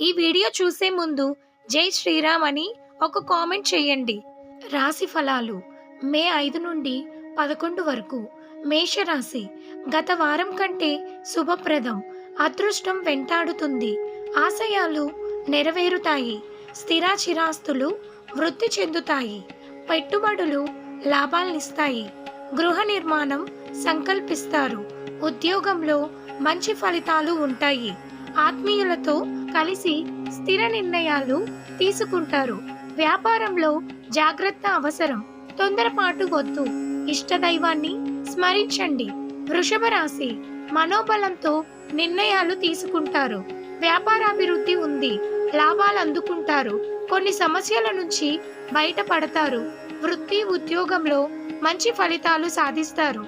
ఈ వీడియో చూసే ముందు జై శ్రీరామ్ అని ఒక కామెంట్ చేయండి. రాశి ఫలాలు మే ఐదు నుండి పదకొండు వరకు. మేషరాశి గత వారం కంటే శుభప్రదం. అదృష్టం వెంటాడుతుంది. ఆశయాలు నెరవేరుతాయి. స్థిరాచిరాస్తులు వృద్ధి చెందుతాయి. పెట్టుబడులు లాభాలనిస్తాయి. గృహ నిర్మాణం సంకల్పిస్తారు. ఉద్యోగంలో మంచి ఫలితాలు ఉంటాయి. ఆత్మీయులతో కలిసి స్థిర నిర్ణయాలు తీసుకుంటారు. వ్యాపారంలో జాగ్రత్త అవసరం. తొందరపాటు వద్దు. ఇష్టదైవాన్ని స్మరించండి. వృషభ రాశి మనోబలంతో నిర్ణయాలు తీసుకుంటారు. వ్యాపారాభివృద్ధి ఉంది. లాభాలు అందుకుంటారు. కొన్ని సమస్యల నుంచి బయటపడతారు. వృత్తి ఉద్యోగంలో మంచి ఫలితాలు సాధిస్తారు.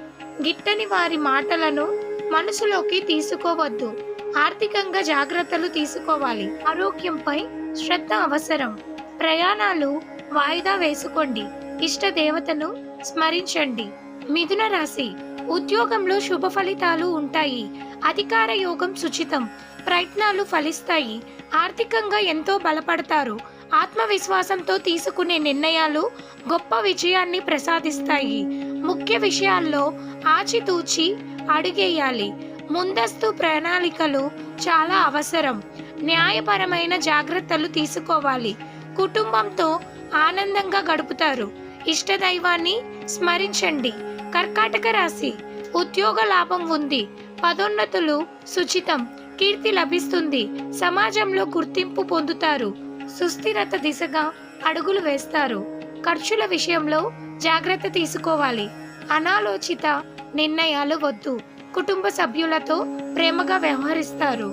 గిట్టని వారి మాటలను మనసులోకి తీసుకోవద్దు. ఆర్థికంగా జాగ్రత్తలు తీసుకోవాలి. ఆరోగ్యంపై శ్రద్ధ అవసరం. ప్రయాణాలు వాయిదా వేసుకోండి. ఇష్ట దేవతను స్మరించండి. మిథున రాశి. ఉద్యోగంలో శుభ ఫలితాలు ఉంటాయి. అధికార యోగం సుచితం. ప్రయత్నాలు ఫలిస్తాయి. ఆర్థికంగా ఎంతో బలపడతారు. ఆత్మవిశ్వాసంతో తీసుకునే నిర్ణయాలు గొప్ప విజయాన్ని ప్రసాదిస్తాయి. ముఖ్య విషయాల్లో ఆచితూచి అడుగేయాలి. ముందస్తు ప్రణాళికలు చాలా అవసరం. న్యాయపరమైన జాగ్రత్తలు తీసుకోవాలి. కుటుంబంతో ఆనందంగా గడుపుతారు. ఇష్టదైవాన్ని స్మరించండి. కర్కాటక రాశి ఉద్యోగ లాభం ఉంది. పదోన్నతులు సుచితం. కీర్తి లభిస్తుంది. సమాజంలో గుర్తింపు పొందుతారు. సుస్థిరత దిశగా అడుగులు వేస్తారు. ఖర్చుల విషయంలో జాగ్రత్త తీసుకోవాలి. అనాలోచిత నిర్ణయాలు వద్దు. కుటుంబ సభ్యులతో ప్రేమగా వ్యవహరిస్తారు.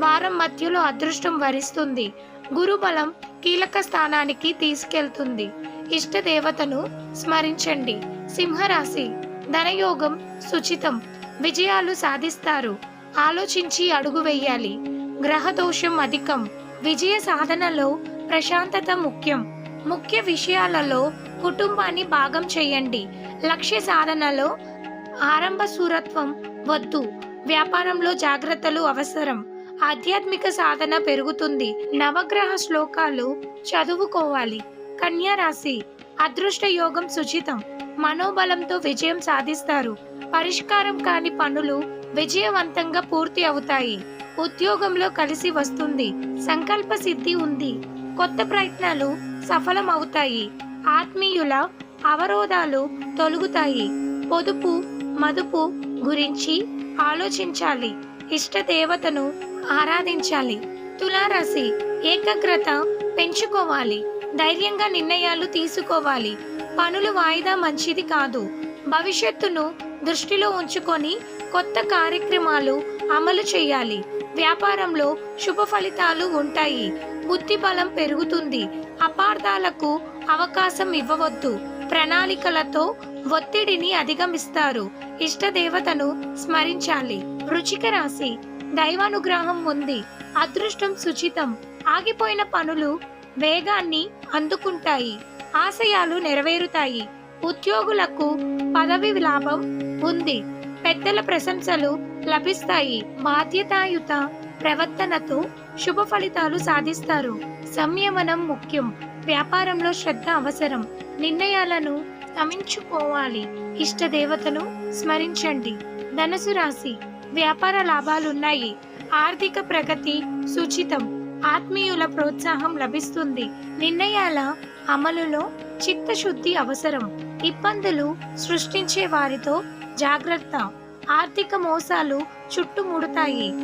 వారం మధ్యలో అదృష్టం వరిస్తుంది. గురుబలం కీలక స్థానానికి తీసుకెళ్తుంది. ఇష్ట దేవతను స్మరించండి. సింహరాశి. ధనయోగం సుచితం. విజయాలు సాధిస్తారు. ఆలోచించి అడుగు వేయాలి. గ్రహదోషం అధికం. విజయ సాధనలో ప్రశాంతత ముఖ్యం. ముఖ్య విషయాలలో కుటుంబాన్ని భాగం చేయండి. లక్ష్య సాధనలో ఆరంభ సూరత్వం. వద్దు. వ్యాపారంలో జాగ్రత్తలు అవసరం. ఆధ్యాత్మిక సాధన పెరుగుతుంది. నవగ్రహ శ్లోకాలు చదువుకోవాలి. కన్యా రాశి. అదృష్ట యోగం సుచితం. మనోబలంతో విజయం సాధిస్తారు. పరిష్కారం కాని పనులు విజయవంతంగా పూర్తి అవుతాయి. ఉద్యోగంలో కలిసి వస్తుంది. సంకల్ప సిద్ధి ఉంది. కొత్త ప్రయత్నాలు సఫలం అవుతాయి ఆత్మీయుల అవరోధాలు తొలగుతాయి. పొదుపు మదుపు గురించి ఆలోచించాలి. ఇష్ట దేవతను ఆరాధించాలి. తులారాశి ఏకాగ్రత పెంచుకోవాలి. ధైర్యంగా నిర్ణయాలు తీసుకోవాలి. పనులు వాయిదా మంచిది కాదు. భవిష్యత్తును దృష్టిలో ఉంచుకొని కొత్త కార్యక్రమాలు అమలు చేయాలి. వ్యాపారంలో శుభ ఫలితాలు ఉంటాయి. బుద్ధి బలం పెరుగుతుంది. అపార్థాలకు అవకాశం ఇవ్వవద్దు. ప్రణాళికలతో ఒత్తిడిని అధిగమిస్తారు. ఇష్టదేవతను స్మరించాలి. రుచిక రాశి. దైవానుగ్రహం ఉంది. అదృష్టం సుచితం. ఆగిపోయిన పనులు వేగాన్ని అందుకుంటాయి. ఆశయాలు నెరవేరుతాయి. ఉద్యోగులకు పదవి లాభం ఉంది. పెద్దల ప్రశంసలు లభిస్తాయి. బాధ్యతాయుత ప్రవర్తనతో శుభ ఫలితాలు సాధిస్తారు. సంయమనం ముఖ్యం. వ్యాపారంలో శ్రద్ధ అవసరం. నిర్ణయాలను గమనించుకోవాలి. ఇష్ట దేవతను స్మరించండి. ధనుసు రాశి. వ్యాపార లాభాలున్నాయి. ఆర్థిక ప్రగతి సుచితం. ఆత్మీయుల ప్రోత్సాహం లభిస్తుంది. నిర్ణయాల అమలులో చిత్తశుద్ధి అవసరం. ఇబ్బందులు సృష్టించే వారితో జాగ్రత్త. ఆర్థిక మోసాలు చుట్టుముడతాయి.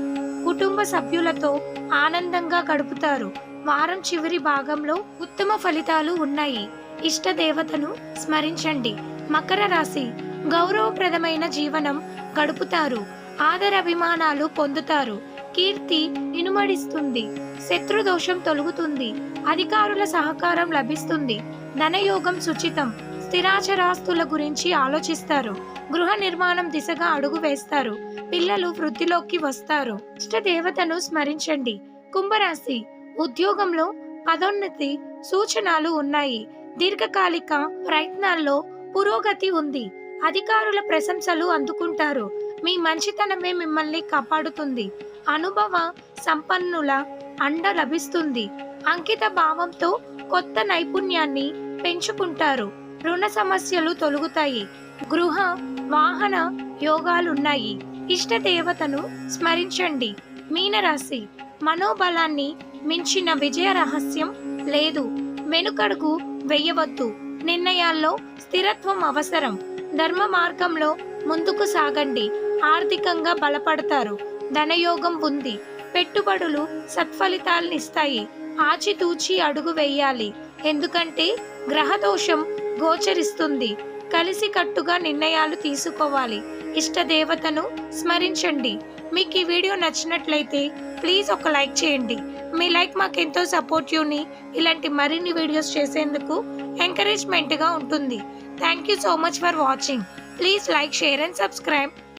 కుటుంబ సభ్యులతో ఆనందంగా గడుపుతారు. వారం చివరి భాగంలో ఉత్తమ ఫలితాలు ఉన్నాయి. ఇష్టదేవతను స్మరించండి. మకర రాశి గౌరవప్రదమైన జీవనం గడుపుతారు. ఆదరాభిమానాలు పొందుతారు. కీర్తి ఇనుమడిస్తుంది. శత్రుదోషం తొలుగుతుంది. అధికారుల సహకారం లభిస్తుంది. ధనయోగం సుచితం. స్థిరాచరాస్తుల గురించి ఆలోచిస్తారు. గృహ నిర్మాణం దిశగా అడుగు వేస్తారు. పిల్లలు వృద్ధిలోకి వస్తారు. ఇష్ట దేవతను స్మరించండి. కుంభరాశి ఉద్యోగంలో పదోన్నతి సూచనలు ఉన్నాయి. దీర్ఘకాలిక ప్రయత్నాల్లో పురోగతి ఉంది. అధికారుల ప్రశంసలు అందుకుంటారు. మీ మంచితనమే మిమ్మల్ని కాపాడుతుంది. అనుభవ సంపన్నుల అండ లభిస్తుంది. అంకిత భావంతో కొత్త నైపుణ్యాన్ని పెంచుకుంటారు. రుణ సమస్యలు తొలుగుతాయి. గృహ వాహన యోగాలున్నాయి. ఇష్ట దేవతను స్మరించండి. మీనరాశి. మనోబలాన్ని మించిన విజయ రహస్యం లేదు. వెనుకడుగు వెయ్యవద్దు. నిర్ణయాల్లో స్థిరత్వం అవసరం. ధర్మ మార్గంలో ముందుకు సాగండి. ఆర్థికంగా బలపడతారు. ధనయోగం ఉంది. పెట్టుబడులు సత్ఫలితాలనిస్తాయి. ఆచితూచి అడుగు వేయాలి. ఎందుకంటే గ్రహదోషం గోచరిస్తుంది. కలిసి కట్టుగా నిర్ణయాలు తీసుకోవాలి. ఇష్ట దేవతను స్మరించండి. మీకు ఈ వీడియో నచ్చినట్లయితే ప్లీజ్ ఒక లైక్ చేయండి. మీ లైక్ మాకు ఎంతో సపోర్టివ్ని ఇలాంటి మరిన్ని వీడియోస్ చేసేందుకు ఎంకరేజ్మెంట్గా ఉంటుంది. Thank you so much for watching. Please like share and subscribe.